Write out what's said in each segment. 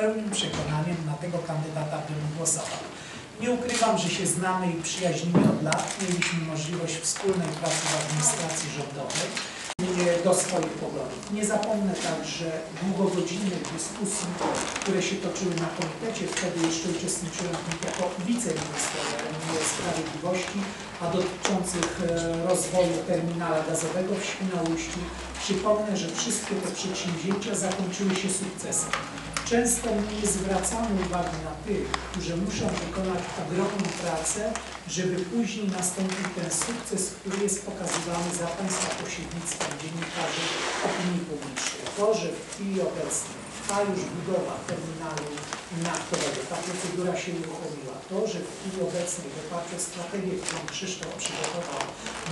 pełnym przekonaniem na tego kandydata bym głosował. Nie ukrywam, że się znamy i przyjaźnimy od lat. Mieliśmy możliwość wspólnej pracy w administracji rządowej do swoich poglądów. Nie zapomnę także długogodzinnych dyskusji, które się toczyły na komitecie. Wtedy jeszcze uczestniczyłem w nich jako wiceminister sprawiedliwości, a dotyczących e, rozwoju terminala gazowego w Świnoujściu. Przypomnę, że wszystkie te przedsięwzięcia zakończyły się sukcesem. Często nie zwracamy uwagi na tych, którzy muszą wykonać ogromną pracę, żeby później nastąpił ten sukces, który jest pokazywany za Państwa pośrednictwem dziennikarzy opinii publicznej. To, że w chwili obecnej trwa już budowa terminalu naftowego, ta procedura się uruchomiła. To, że w chwili obecnej w oparciu o strategię, którą Krzysztof przygotował,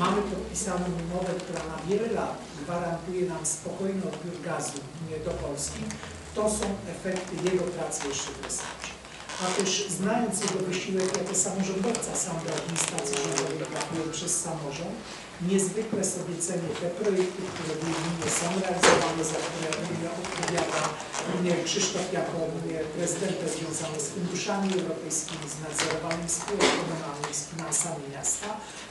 mamy podpisaną umowę, która na wiele lat gwarantuje nam spokojny odbiór gazu do Polski, to są efekty jego pracy jeszcze w resorcie. A też znając jego wysiłek jako samorządowca, sam do administracji rządowej pracuję przez samorząd, niezwykle sobie cenię te projekty, które w gminie są realizowane, za które mnie odpowiada Krzysztof jako prezydent związany z funduszami europejskimi, z nadzorowaniem spółek z finansami miasta,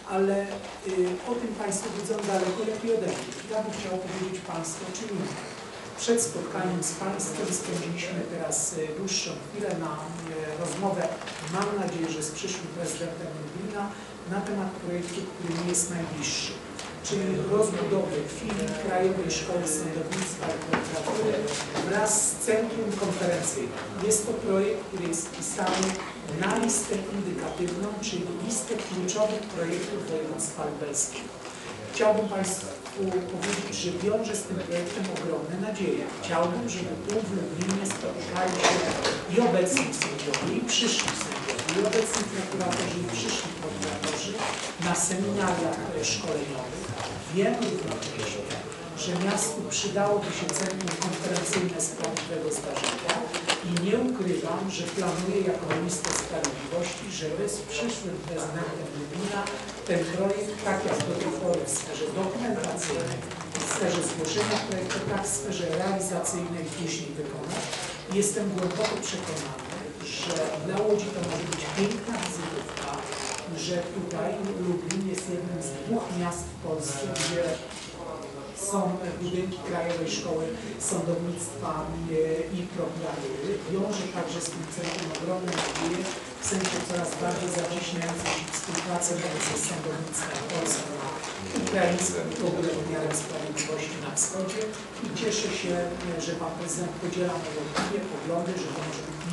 ale y, o tym Państwo widzą daleko lepiej ode mnie. Ja bym chciał powiedzieć Państwu o czym innym. Przed spotkaniem z Państwem spędziliśmy teraz y, dłuższą chwilę na y, rozmowę, mam nadzieję, że z przyszłym prezydentem Lublina, na temat projektu, który mi jest najbliższy, czyli rozbudowy filii Krajowej Szkoły Sądownictwa i Prokuratury wraz z Centrum Konferencyjnym. Jest to projekt, który jest wpisany na listę indykatywną, czyli listę kluczowych projektów województwa lubelskiego. Chciałbym Państwu powiedzieć, że wiąże z tym projektem ogromne nadzieje. Chciałbym, żeby tu w Lublinie spotykali się i obecni sędziowie, i przyszli sędziowie, i obecni prokuratorzy, i przyszli prokuratorzy na seminariach szkoleniowych. Wiem równocześnie, że miastu przydałoby się centrum konferencyjne prawdziwego zdarzenia i nie ukrywam, że planuję jako minister sprawiedliwości, żeby z przyszłym prezydentem Lublina ten projekt, tak jak do tej pory w sferze dokumentacyjnej, w sferze zgłoszenia projektu, tak w sferze realizacyjnej później wykonać. Jestem głęboko przekonany, że dla Łodzi to może być piękna wizytówka, że tutaj Lublin jest jednym z dwóch miast w Polsce, gdzie są budynki Krajowej Szkoły Sądownictwa e, i Prokuratury. Wiąże także z tym centrum ogromne nadzieje w sensie coraz bardziej zacieśniającej się współpracy między sądownictwem polskim a ukraińskim i w ogóle wymiarem sprawiedliwości na wschodzie. I cieszę się, e, że Pan Prezydent podziela moje opinie, poglądy, że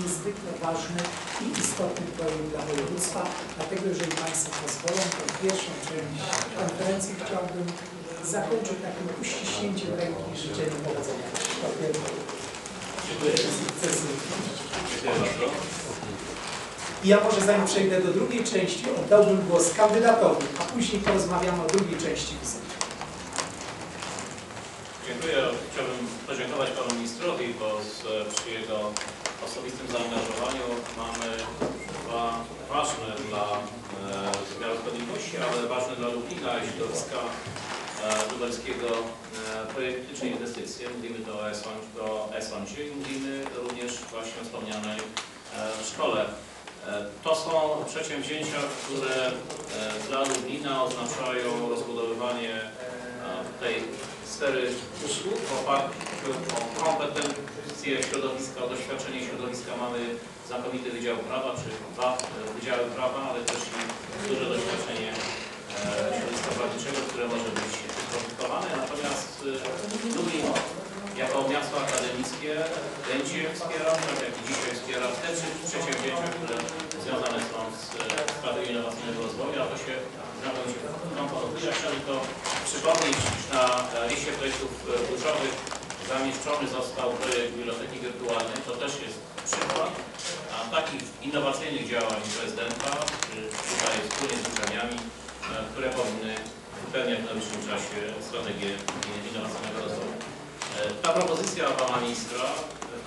niezwykle ważny i istotny projekt dla województwa. Dlatego, jeżeli Państwo pozwolą, to pierwszą część konferencji chciałbym zakończyć takim uściśnięciem ręki i życzeniem powodzenia. Dziękuję. Sukcesu. Dziękuję bardzo. I ja może zanim przejdę do drugiej części, oddałbym głos kandydatowi, a później porozmawiamy o drugiej części wizyty. Dziękuję. Chciałbym podziękować Panu Ministrowi, bo z, przy jego osobistym zaangażowaniu mamy dwa ważne dla e, wymiaru sprawiedliwości, ale ważne dla Lublina i środowiska e, lubelskiego e, projekty czy inwestycje. Mówimy to o i mówimy również właśnie o wspomnianej szkole. To są przedsięwzięcia, które dla Lublina oznaczają rozbudowywanie tej sfery usług o kompetencje środowiska, o doświadczenie środowiska. Mamy znakomity Wydział Prawa, czy dwa e, Wydziały Prawa, ale też i duże doświadczenie e, środowiska prawniczego, które może być wykorzystywane. Natomiast e, Lublin jako miasto akademickie będzie wspierał, tak jak i dzisiaj wspiera te przedsięwzięcia, które związane są z e, strategią innowacyjnego rozwoju, a to się związane się komponuje. Chciałbym to przypomnieć, na e, liście projektów e, kluczowych zamieszczony został projekt biblioteki wirtualnej. To też jest przykład a takich innowacyjnych działań prezydenta, czy tutaj wspólnie z uczelniami, e, które powinny wypełniać w najbliższym czasie strategię innowacyjnego rozwoju. E, Ta propozycja pana ministra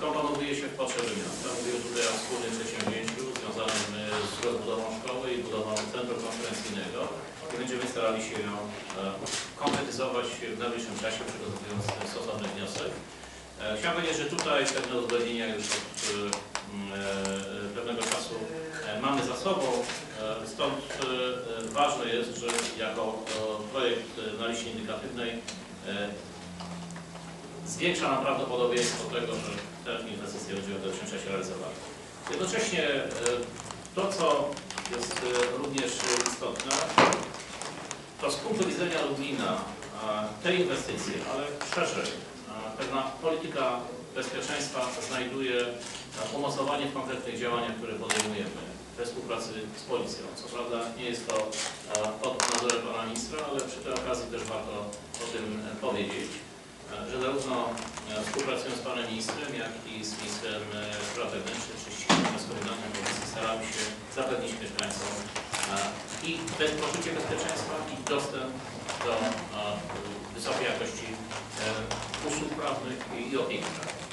komponuje się w potrzeby miasta. Mówię tutaj o wspólnym przedsięwzięciu związanym z rozbudową szkoły i budową centrum konferencyjnego i będziemy starali się ją konkretyzować w najbliższym czasie. E, E, chciałem powiedzieć, że tutaj pewne uzgodnienia już od e, e, pewnego czasu mamy za sobą, stąd ważne jest, że jako projekt na liście indykatywnej zwiększa nam prawdopodobieństwo tego, że te inwestycje będzie w dalszym czasie realizowany. Jednocześnie to, co jest również istotne, to z punktu widzenia Lublina te inwestycje, ale szerzej, pewna polityka bezpieczeństwa znajduje umocowanie w konkretnych działaniach, które podejmujemy we współpracy z policją. Co prawda nie jest to e, pod nadzorem pana ministra, ale przy tej okazji też warto o tym powiedzieć, e, że zarówno e, współpracując z panem ministrem, jak i z ministrem spraw wewnętrznych, czy z komendantem policji staramy się zapewnić mieszkańcom i poczucie bezpieczeństwa i dostęp do e, wysokiej jakości e, usług prawnych i, i opieki prawnej.